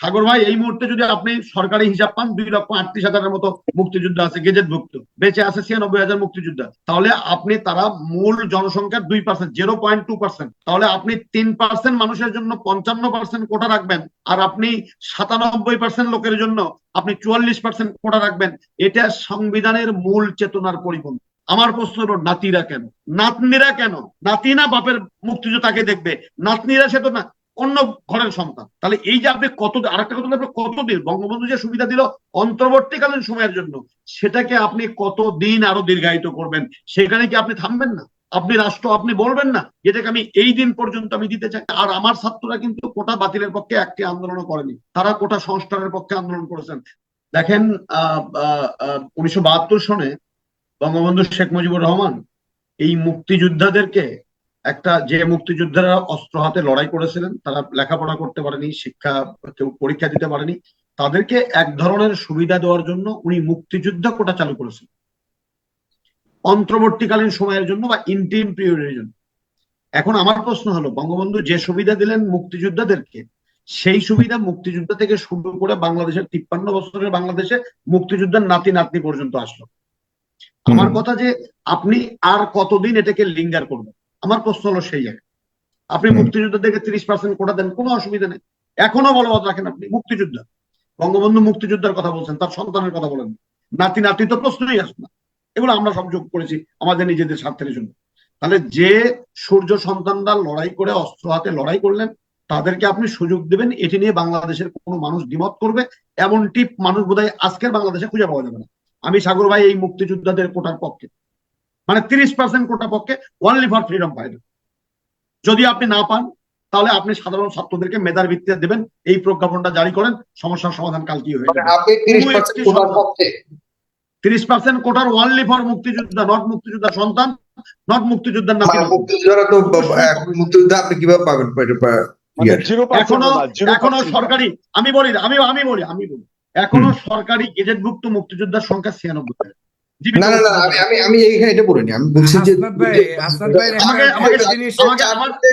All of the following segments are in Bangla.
সাগর ভাই, এই মুহূর্তে যদি আপনি সরকারি হিসাব পান, দুই লক্ষ আটত্রিশ হাজারের মতো মুক্তিযোদ্ধা আছে গেজেটভুক্ত বেঁচে আছে ছিয়ানব্বই হাজার মুক্তিযোদ্ধা। তাহলে আপনি, তারা মূল জনসংখ্যার দুই percent zero point two percent তাহলে আপনি তিন পার্সেন্ট মানুষের জন্য পঞ্চান্ন পার্সেন্ট কোটা রাখবেন, আর আপনি সাতানব্বই পার্সেন্ট লোকের জন্য আপনি চুয়াল্লিশ পার্সেন্ট কোটা রাখবেন। এটা সংবিধানের মূল চেতনার পরিপন্থী। আমার প্রশ্ন হলো, নাতিরা কেন? নাতনিরা কেন? নাতি না বাপের মুক্তিযোদ্ধাকে দেখবে? নাতনিরা সে তো না অন্য ঘরের সন্তান। তাহলে এই যে আপনি কত, আরেকটা কথা হলো আপনি কতদিন? বঙ্গবন্ধু যে সুবিধা দিল অন্তর্বর্তীকালীন সময়ের জন্য, সেটাকে আপনি কতদিন আরও দীর্ঘায়িত করবেন? সেখানে কি আপনি থামবেন না? আপনি রাষ্ট্র, আপনি বলবেন না? যেটাকে আমি এই দিন পর্যন্ত আমি দিতে চাই। আর আমার ছাত্ররা কিন্তু কোটা বাতিলের পক্ষে একটি আন্দোলনও করেনি। তারা কোটা সংস্কারের পক্ষে আন্দোলন করেছেন। দেখেন উনিশশো বাহাত্তর সনে বঙ্গবন্ধু শেখ মুজিবুর রহমান এই মুক্তিযোদ্ধাদেরকে একটা যে মুক্তিযোদ্ধারা অস্ত্র হাতে লড়াই করেছিলেন তারা লেখাপড়া করতে পারেনি শিক্ষা কেউ পরীক্ষা দিতে পারেনি তাদেরকে এক ধরনের সুবিধা দেওয়ার জন্য উনি মুক্তিযোদ্ধা কোটা চালু করেছেন। অন্তর্বর্তীকালীন সময়ের জন্য বা ইন্টিম পিরিয়ডের জন্য। এখন আমার প্রশ্ন হলো বঙ্গবন্ধু যে সুবিধা দিলেন মুক্তিযোদ্ধাদেরকে সেই সুবিধা মুক্তিযুদ্ধ থেকে শুরু করে বাংলাদেশের তিপ্পান্ন বছরের বাংলাদেশে মুক্তিযোদ্ধার নাতি নাতনি পর্যন্ত আসলো। আমার কথা যে আপনি আর কতদিন এটাকে লিঙ্গার করবেন? আমার প্রশ্ন হলো সেই জায়গায় আপনি মুক্তিযোদ্ধাদেরকে তিরিশ পার্সেন্ট কোটা দেন কোনো অসুবিধা নেই। এখনও বলবৎ রাখেন আপনি মুক্তিযোদ্ধা। বঙ্গবন্ধু মুক্তিযোদ্ধার কথা বলছেন তার সন্তানের কথা বলেন। নাতি নাতি তো প্রশ্নই আসে না। এগুলো আমরা সব যোগ করেছি আমাদের নিজেদের স্বার্থের জন্য। তাহলে যে সূর্য সন্তানরা লড়াই করে অস্ত্র হাতে লড়াই করলেন তাদেরকে আপনি সুযোগ দেবেন এটি নিয়ে বাংলাদেশের কোনো মানুষ দ্বিমত করবে এমনটি মানুষ বোধহয় আজকের বাংলাদেশে খুঁজে পাওয়া যাবে না। আমি সাগর ভাই এই মুক্তিযোদ্ধাদের কোটার পক্ষে। মানে তিরিশ পার্সেন্ট কোটা পক্ষে ওনলি ফর ফ্রিডম ফাইটার যদি আপনি না পান তাহলে আপনি সাধারণ ছাত্রদেরকে মেধার ভিত্তিতে দেবেন। এই প্রজ্ঞাপনটা জারি করেন সমস্যার সমাধান কাল কি হয়ে যাবে। তিরিশ পার্সেন্ট কোটার ওনলি ফর মুক্তিযোদ্ধা নট মুক্তিযোদ্ধা সন্তান নট মুক্তিযোদ্ধার নাম মুক্তিযোদ্ধারা তো মুক্তিযোদ্ধা আপনি কীভাবে পাবেন? এখনও এখনও সরকারি আমি বলি আমি আমি বলি আমি বলি। এখনও সরকারি গেজেটভুক্ত মুক্তিযোদ্ধার সংখ্যা ছিয়ানব্বই না না না আমি আমি আমি এইখানে এটা বলিনি আমি বলছি যে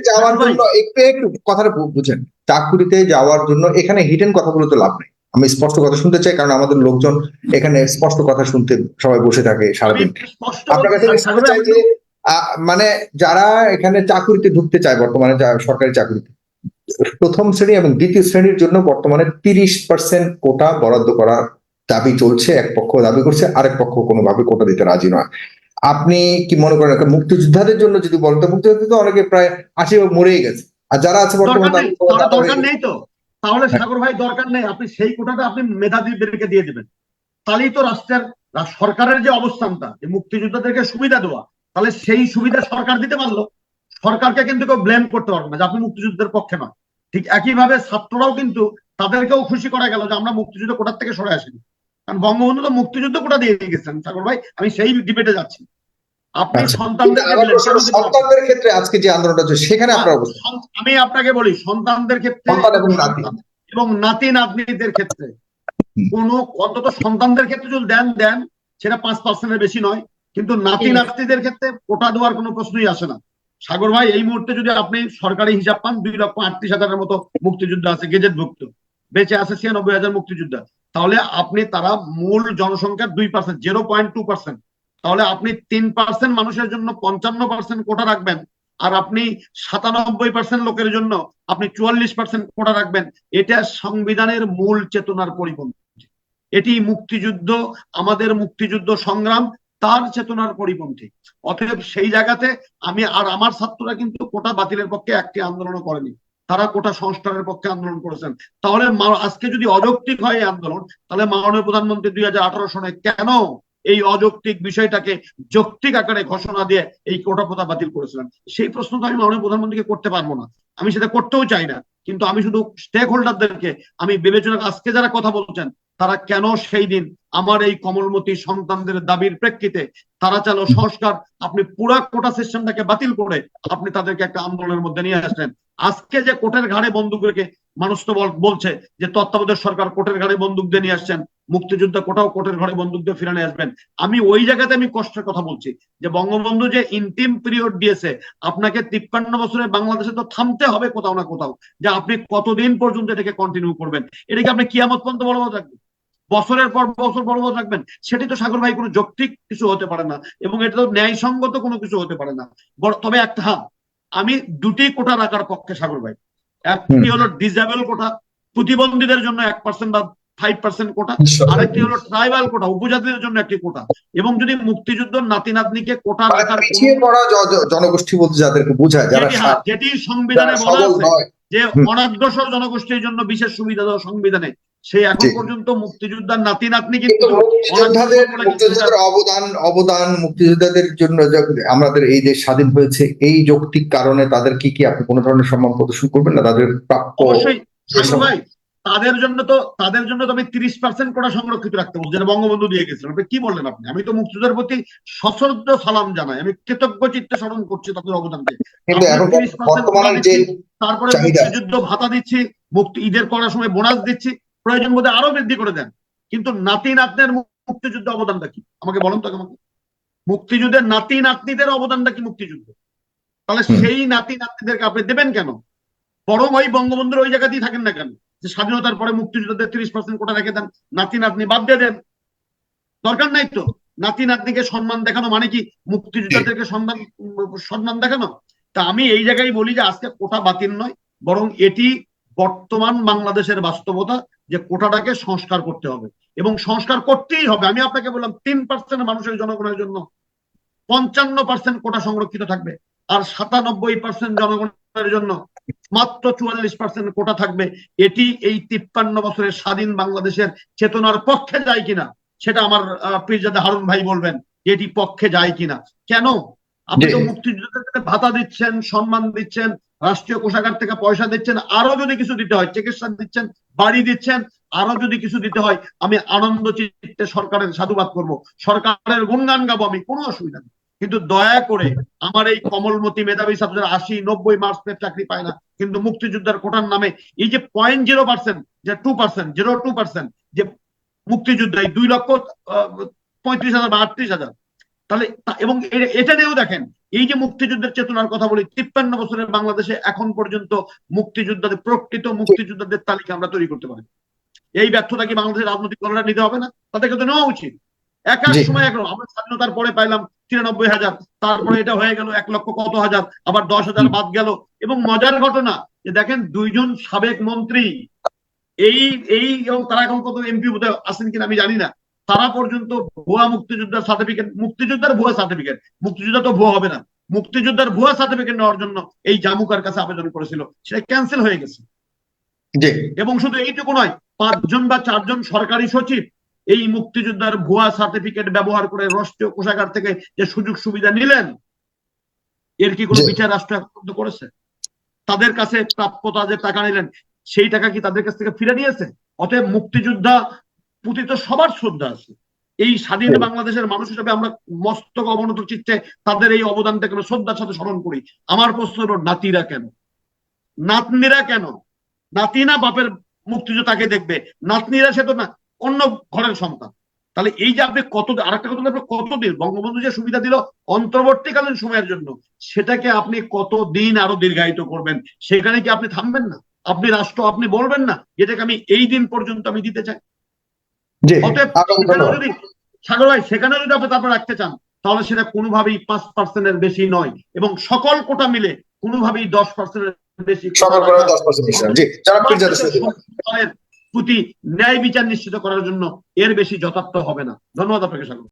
যাওয়ার জন্য একটু একটু কথাটা বুঝেন। চাকুরিতে যাওয়ার জন্য এখানে হিডেন কথাগুলো তো লাভ নেই। আমি স্পষ্ট কথা শুনতে চাই কারণ আমাদের লোকজন এখানে স্পষ্ট কথা শুনতে সবাই বসে থাকে সারাদিন। আপনার কাছে শুনতে চাই যে মানে যারা এখানে চাকুরিতে ঢুকতে চায় বর্তমানে সরকারি চাকুরিতে প্রথম শ্রেণি এবং দ্বিতীয় শ্রেণির জন্য বর্তমানে তিরিশ পার্সেন্ট কোটা বরাদ্দ করার দাবি চলছে এক পক্ষ দাবি করছে আরেক পক্ষ কোনোভাবে কোটা দিতে রাজি নয়। আপনি কি মনে করেন মুক্তিযোদ্ধাদের জন্য যদি বলেন তো মুক্তিযোদ্ধা তো অনেকে প্রায় আশি ভাগ মরেই গেছে। আর যারা আছে বর্তমানে দরকার নেই তো। তাহলে সাগর ভাই দরকার নেই। আপনি সেই কোটাটা আপনি মেধাবীদেরকে দিয়ে দেবেন। তাহলেই তো রাষ্ট্রের সরকারের যে অবস্থানটা যে মুক্তিযোদ্ধাদেরকে সুবিধা দেওয়া তাহলে সেই সুবিধা সরকার দিতে পারল। সরকারকে কিন্তু কেউ ব্লেম করতে পারবে না যে আপনি মুক্তিযুদ্ধের পক্ষে নয়। ঠিক একইভাবে ছাত্ররাও কিন্তু তাদেরকেও খুশি করা গেল যে আমরা মুক্তিযুদ্ধ কোটার থেকে সরে আসিনি। কারণ বঙ্গবন্ধু তো মুক্তিযুদ্ধ কোটা দিয়ে গেছেন সাগর ভাই। আমি সেই ডিবেটে যাচ্ছি। আপনি সন্তানদের ক্ষেত্রে আজকে যে আন্দোলনটা হচ্ছে সেখানে আপনার আমি আপনাকে বলি সন্তানদের ক্ষেত্রে এবং নাতি। নাতনিদের ক্ষেত্রে কোন অন্তত সন্তানদের ক্ষেত্রে যদি দেন দেন সেটা পাঁচ পার্সেন্টের বেশি নয়। কিন্তু নাতি নাতনিদের ক্ষেত্রে কোটা দেওয়ার কোনো প্রশ্নই আসে না। সাগর ভাই এই মুহূর্তে যদি আপনি সরকারি হিসাব পান দুই লক্ষ আটত্রিশ হাজারের মতো মুক্তিযোদ্ধা আছে গেজেটভুক্ত। বেঁচে আছে ছিয়ানব্বই হাজার মুক্তিযোদ্ধা। তাহলে আপনি তারা মূল জনসংখ্যার দুই percent zero point two percent তাহলে আপনি তিন পার্সেন্ট মানুষের জন্য পঞ্চান্ন পার্সেন্ট কোটা রাখবেন আর আপনি সাতানব্বই পার্সেন্ট লোকের জন্য আপনি চুয়াল্লিশ পার্সেন্ট কোটা রাখবেন। এটা সংবিধানের মূল চেতনার পরিপন্থী। এটি মুক্তিযুদ্ধ, আমাদের মুক্তিযুদ্ধ সংগ্রাম, তার চেতনার পরিপন্থী। অতএব সেই জায়গাতে আমি আর আমার ছাত্ররা কিন্তু কোটা বাতিলের পক্ষে একটি আন্দোলনও করেনি। তারা কোটা সংস্কারের পক্ষে আন্দোলন করেছেন। তাহলে আজকে যদি অযৌক্তিক হয় আন্দোলন, তাহলে মাননীয় প্রধানমন্ত্রী দুই হাজার আঠারো সনে কেন এই অযৌক্তিক বিষয়টাকে যৌক্তিক আকারে ঘোষণা দিয়ে এই কোটা প্রথা বাতিল করেছিলেন সেই প্রশ্ন তো আমি মাননীয় প্রধানমন্ত্রীকে করতে পারব না। আমি সেটা করতেও চাই না। কিন্তু আমি শুধু স্টেক হোল্ডারদেরকে আমি বিবেচনা আজকে যারা কথা বলছেন, তারা কেন সেই দিন আমার এই কমলমতি সন্তানদের দাবির প্রেক্ষিতে তারা চালো সংস্কার, আপনি পুরা কোটা সিস্টেমটাকে বাতিল করে আপনি তাদেরকে একটা আন্দোলনের মধ্যে নিয়ে আসলেন। আজকে যে কোটের ঘাড়ে বন্দুক রেখে মানুষ তো বল- বলছে যে তত্ত্বাবধায়ক সরকার কোটের ঘাড়ে বন্দুক দিয়ে নিয়ে আসছেন মুক্তিযুদ্ধ কোটাও কোটের ঘরে বন্দুক দিয়ে ফিরানে আসবেন। আমি ওই জায়গাতে আমি কষ্টের কথা বলছি যে বঙ্গবন্ধু যে ইন্টিম পিরিয়ড দিয়েছে আপনাকে তিপ্পান্ন বছরে বাংলাদেশে তো থামতে হবে কোথাও না কোথাও যে আপনি কতদিন পর্যন্ত এটাকে কন্টিনিউ করবেন। এটাকে আপনি কিয়ামত পর্যন্ত বলবৎ রাখবেন বছরের পর বছর বলবৎ রাখবেন সেটি তো সাগর ভাই কোনো যৌক্তিক কিছু হতে পারে না এবং এটা তো ন্যায়সঙ্গত কোনো কিছু হতে পারে না। তবে একটা হ্যাঁ আমি দুটি কোটা রাখার পক্ষে সাগর ভাই। একটি হলো ডিজেবল কোটা প্রতিবন্ধীদের জন্য এক পার্সেন্ট বা ফাইভ পার্সেন্ট কোটা আরেকটি হলো ট্রাইবাল কোটা উপজাতিদের জন্য একটি কোটা। এবং যদি মুক্তিযুদ্ধ নাতি নাতনিকে কোটা মানে রাখার পিছিয়ে পড়া জ- জ- জনগোষ্ঠী বলতে যাদেরকে বোঝায় যারা যেটি- সংবিধানে বলা আছে যে। অনাগ্রসর জনগোষ্ঠীর জন্য বিশেষ সুবিধা দেওয়া সংবিধানে সেই এখন পর্যন্ত মুক্তিযোদ্ধার নাতি নাতনি কিন্তু মুক্তিযোদ্ধাদের অবদান অবদান মুক্তিযোদ্ধাদের জন্য আমাদের এই দেশ স্বাধীন হয়েছে এই যৌক্তিক কারণে তাদের কি কি আপনি কোনো ধরনের সম্মান প্রদর্শন করবেন না? তাদের প্রাপ্য অবশ্যই। ভাই তাদের জন্য তো তাদের জন্য তো আমি তিরিশ পার্সেন্ট কোটা সংরক্ষিত রাখতে বলছি যেটা বঙ্গবন্ধু দিয়ে গেছিলেন। আপনি কি বললেন আপনি? আমি তো মুক্তিযুদ্ধের প্রতি সশ্রদ্ধ সালাম জানাই আমি কৃতজ্ঞ চিত্তে স্মরণ করছি তাদের অবদানকে কিন্তু আপনি এখন 30% বর্তমানে যে তারপরে। মুক্তিযুদ্ধ ভাতা দিচ্ছি মুক্তি ঈদের করার সময় বোনাস দিচ্ছি প্রয়োজন বোধে আরও বৃদ্ধি করে দেন। কিন্তু নাতি নাতনের মুক্তিযুদ্ধ অবদানটা কি? আমাকে বলেন তো আমাকে। মুক্তিযুদ্ধের নাতি নাতনিদের অবদানটা কি মুক্তিযুদ্ধ? তাহলে সেই নাতি নাতনিদেরকে আপনি দেবেন কেন? বরং ওই বঙ্গবন্ধুর ওই জায়গাতেই থাকেন না কেন? যে স্বাধীনতার পরে মুক্তিযুদ্ধদের তিরিশ পার্সেন্ট কোটা রেখে দেন, নাতি নাতনি বাদ দিয়ে দেন। দরকার নাই তো। নাতি নাতনিকে সম্মান দেখানো মানে কি? মুক্তিযোদ্ধাদেরকে সম্মান সম্মান দেখানো? তা আমি এই জায়গায় বলি যে আজকে কোটা বাতিল নয়, বরং এটি বর্তমান বাংলাদেশের বাস্তবতা যে কোটাটাকে সংস্কার করতে হবে। এবং সংস্কার করতেই হবে। আমি আপনাকে বললাম, তিন পার্সেন্ট মানুষের জনগণের জন্য পঞ্চান্ন পার্সেন্ট কোটা সংরক্ষিত থাকবে। আর সাতানব্বই পার্সেন্ট জনগণের জন্য মাত্র চুয়াল্লিশ পার্সেন্ট কোটা থাকবে। এটি এই তিপ্পান্ন বছরের স্বাধীন বাংলাদেশের চেতনার পক্ষে যায় কিনা সেটা আমার পীরজাদা হারুন ভাই বলবেন এটি পক্ষে যায় কিনা। কেন? আপনি তো জি। মুক্তিযুদ্ধকে ভাতা দিচ্ছেন সম্মান দিচ্ছেন রাষ্ট্রীয় কোষাগার থেকে পয়সা দিচ্ছেন আরও যদি কিছু দিতে হয় চিকিৎসা দিচ্ছেন বাড়ি দিচ্ছেন আরও যদি কিছু দিতে হয় আমি আনন্দ চিত্তে সরকারের সাধুবাদ করব। সরকারের গুণগান গাবো আমি কোনো অসুবিধা নেই। কিন্তু দয়া করে আমার এই কমলমতি মেধাবী ছাত্ররা আশি, নব্বই মার্কস পেয়ে চাকরি পায় না। কিন্তু মুক্তিযোদ্ধার কোটার নামে এই যে পয়েন্ট জিরো পার্সেন্ট যে two percent zero two percent যে মুক্তিযোদ্ধা, এই দুই লক্ষ পঁয়ত্রিশ হাজার বা আটত্রিশ হাজার। তাহলে এবং এটা নিয়েও দেখেন, এই যে মুক্তিযুদ্ধের চেতনার কথা বলি, তিপ্পান্ন বছরের বাংলাদেশে এখন পর্যন্ত মুক্তিযোদ্ধাদের, প্রকৃত মুক্তিযোদ্ধাদের তালিকা আমরা তৈরি করতে পারি। এই ব্যর্থতা কি বাংলাদেশের রাজনৈতিক দলরা নিতে হবে না? তাদেরকে তো নেওয়া উচিত। একার জি। সময় একরকম আমরা স্বাধীনতার পরে পাইলাম তিরানব্বই হাজার। তারপরে এটা হয়ে গেল এক লক্ষ কত হাজার? আবার দশ হাজার বাদ গেল। এবং মজার ঘটনা যে দেখেন দুইজন সাবেক মন্ত্রী এই এই এবং তারা এখন কত এমপি বোধহয় আছেন কিনা আমি জানি না। তারা পর্যন্ত ভুয়া মুক্তিযোদ্ধার সার্টিফিকেট মুক্তিযোদ্ধার ভুয়া সার্টিফিকেট মুক্তিযোদ্ধা তো ভুয়া হবে না। মুক্তিযোদ্ধার ভুয়া সার্টিফিকেট নেওয়ার জন্য এই জামুকার কাছে আবেদন করেছিল। সেটা ক্যান্সেল হয়ে গেছে। এবং শুধু এইটুকু নয় পাঁচজন বা চারজন সরকারি সচিব এই মুক্তিযোদ্ধার ভুয়া সার্টিফিকেট ব্যবহার করে রাষ্ট্রীয় কোষাগার থেকে যে সুযোগ সুবিধা নিলেন এর কি কোনো বিচার রাষ্ট্র এখন করেছে? তাদের কাছে প্রাপ্যতা যে টাকা নিলেন সেই টাকা কি তাদের কাছ থেকে ফিরে নিয়েছে? অতএব মুক্তিযোদ্ধা প্রতি তো সবার শ্রদ্ধা আছে। এই স্বাধীন বাংলাদেশের মানুষ হিসেবে আমরা মস্তক অবনত চিত্তে তাদের এই অবদানটাকে আমরা শ্রদ্ধার সাথে স্মরণ করি? আমার প্রশ্ন হলো নাতিরা কেন? নাতনিরা কেন? নাতি না বাপের মুক্তিযোদ্ধাকে দেখবে? নাতনিরা সে তো না অন্য ঘরের সন্তান তাহলে এই যে আপনি কত আরেকটা কথা আপনি কতদিন? বঙ্গবন্ধু যে সুবিধা দিল অন্তর্বর্তীকালীন সময়ের জন্য সেটাকে আপনি কতদিন আরও দীর্ঘায়িত করবেন? সেখানে কি আপনি থামবেন না? আপনি রাষ্ট্র আপনি বলবেন না? যেটাকে আমি এই দিন পর্যন্ত আমি দিতে চাই। অতএব। যদি সাগর ভাই সেখানে যদি আপনি তারপর রাখতে চান তাহলে সেটা কোনোভাবেই পাঁচ পার্সেন্টের বেশি নয়। এবং সকল কোটা মিলে কোনোভাবেই দশ পার্সেন্টের বেশি সকাল দশ পার্সেন্ট জি যারা প্রতি ন্যায় বিচার নিশ্চিত করার জন্য এর বেশি যথার্থ হবে না। ধন্যবাদ আপনাকে স্বাগত